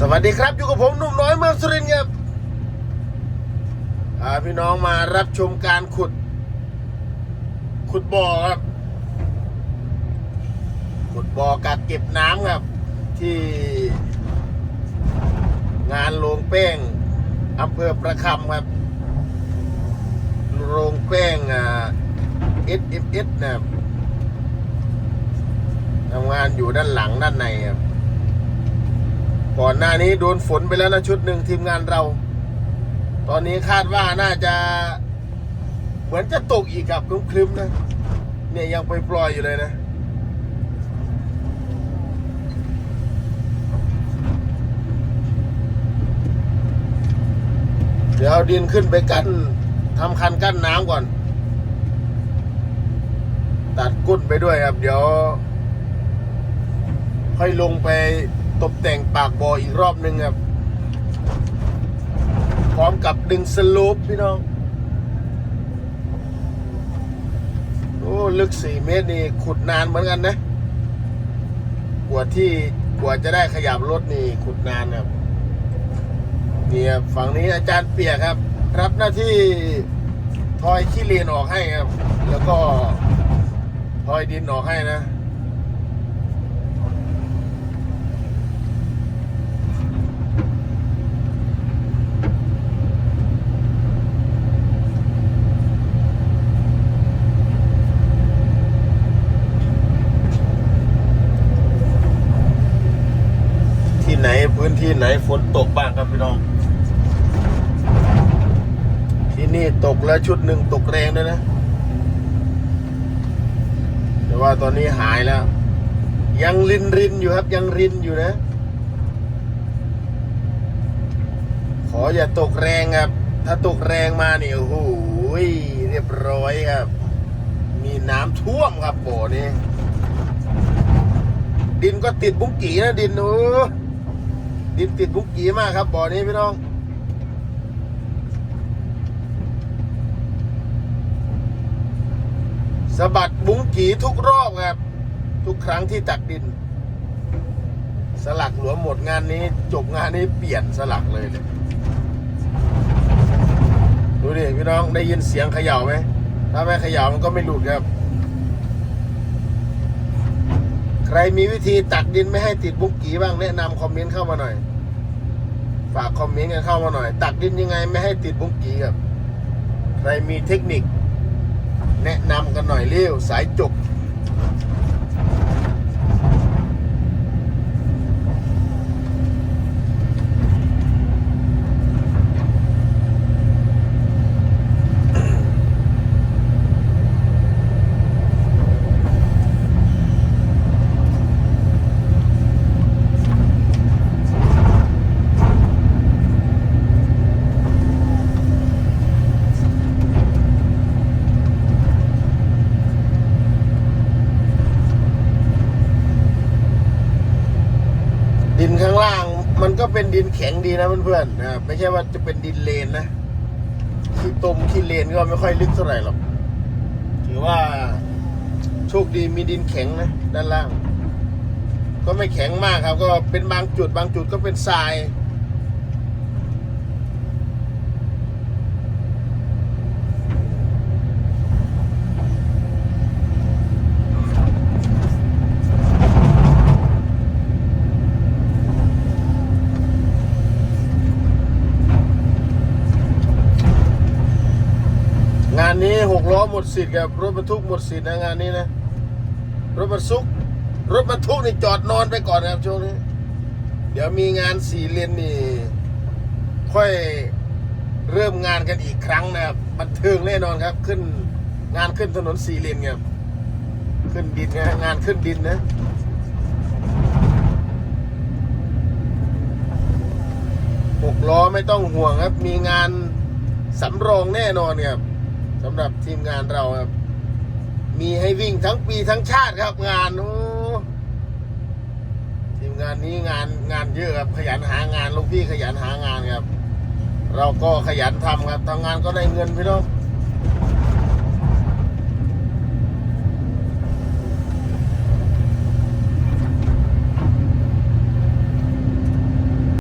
สวัสดีครับ อยู่กับผมหนุ่มน้อยเมืองสุรินทร์ครับอ่าพี่น้องมารับชมการขุด ขุดบ่อครับ ขุดบ่อกักเก็บน้ำครับ ที่งานโรงแป้งอำเภอประคำครับ โรงแป้งอ่า SMS นะครับทำงานอยู่ด้านหลังด้านในครับ ก่อนหน้านี้โดนฝนไปแล้วนะชุดหนึ่งทีมงานเรา ตอนนี้คาดว่าน่าจะ เหมือนจะตกอีกครับคลึ้มๆนะ เนี่ยยังไปปล่อยอยู่เลยนะเดี๋ยวเอาดินขึ้นไปกั้นทำคันกั้นน้ำก่อน ตัดกุ้นไปด้วยครับ เดี๋ยว ค่อยลงไป ตกแต่งปากบออีกรอบหนึ่งครับ พร้อมกับดึงสลูปพี่น้อง โอ้ ลึกสี่เมตรนี่ขุดนานเหมือนกันนะ กว่าที่กว่าจะได้ขยับรถนี่ขุดนานครับนี่ครับฝั่งนี้อาจารย์เปียกครับ รับหน้าที่ทอยขี้เลนออกให้ครับ แล้วก็ทอยดินออกให้นะ ที่ไหน พื้นที่ไหนฝนตกบ้างครับพี่น้อง ที่นี่ตกแล้วชุดหนึ่งตกแรงด้วยนะ แต่ว่าตอนนี้หายแล้ว ยังรินรินอยู่ครับ ยังรินอยู่นะ ขออย่าตกแรงครับ ถ้าตกแรงมาเนี่ยโอ้โหเรียบร้อยครับ มีน้ำท่วมครับโบนี้ดินก็ติดบุ้งกี่นะดินโอ้ ดินติดบุ้งกีมากครับบ่อนี้พี่น้อง สะบัดบุ้งกีทุกรอบครับ ทุกครั้งที่ตักดิน สลักหลวมหมดงานนี้ จบงานนี้เปลี่ยนสลักเลยเนี่ยดูดิพี่น้องได้ยินเสียงเขย่าไหมถ้าไม่เขย่ามันก็ไม่หลุดครับ ใครมีวิธีตักดินไม่ให้ติดบุกกีบ้างแนะนำคอมเมนต์เข้ามาหน่อย ฝากคอมเมนต์กันเข้ามาหน่อย ตักดินยังไงไม่ให้ติดบุกกีครับ ใครมีเทคนิค แนะนำกันหน่อยเร็วสายจก มันก็เป็นดินแข็งดีนะเพื่อนๆนะครับไม่ใช่ว่าจะเป็นดินเลนนะคือตมที่เลนก็ไม่ค่อยลึกเท่าไหร่หรอกถือว่าโชคดีมีดินแข็งนะด้านล่าง ก็ไม่แข็งมากครับ ก็เป็นบางจุดบางจุดก็เป็นทราย งานนี้หกล้อหมดสิทธิ์ครับรถบรรทุกหมดสิทธิ์นะงานนี้นะรถบรรทุกรถบรรทุกนี่จอดนอนไปก่อนนะครับช่วงนี้ เดี๋ยวมีงานสี่เลนนี่ ค่อยเริ่มงานกันอีกครั้งนะครับบันเทิงแน่นอนครับ ขึ้นงานขึ้นถนนสี่เลนครับขึ้นดินนะงานขึ้นดินนะหกล้อไม่ต้องห่วงครับ มีงานสำรองแน่นอนครับ สำหรับทีมงานเราครับ มีให้วิ่งทั้งปีทั้งชาติครับงานโอ้ทีมงานนี้งานงานเยอะครับขยันหางานลูกพี่ขยันหางานครับ เราก็ขยันทำครับทำงานก็ได้เงินพี่น้อง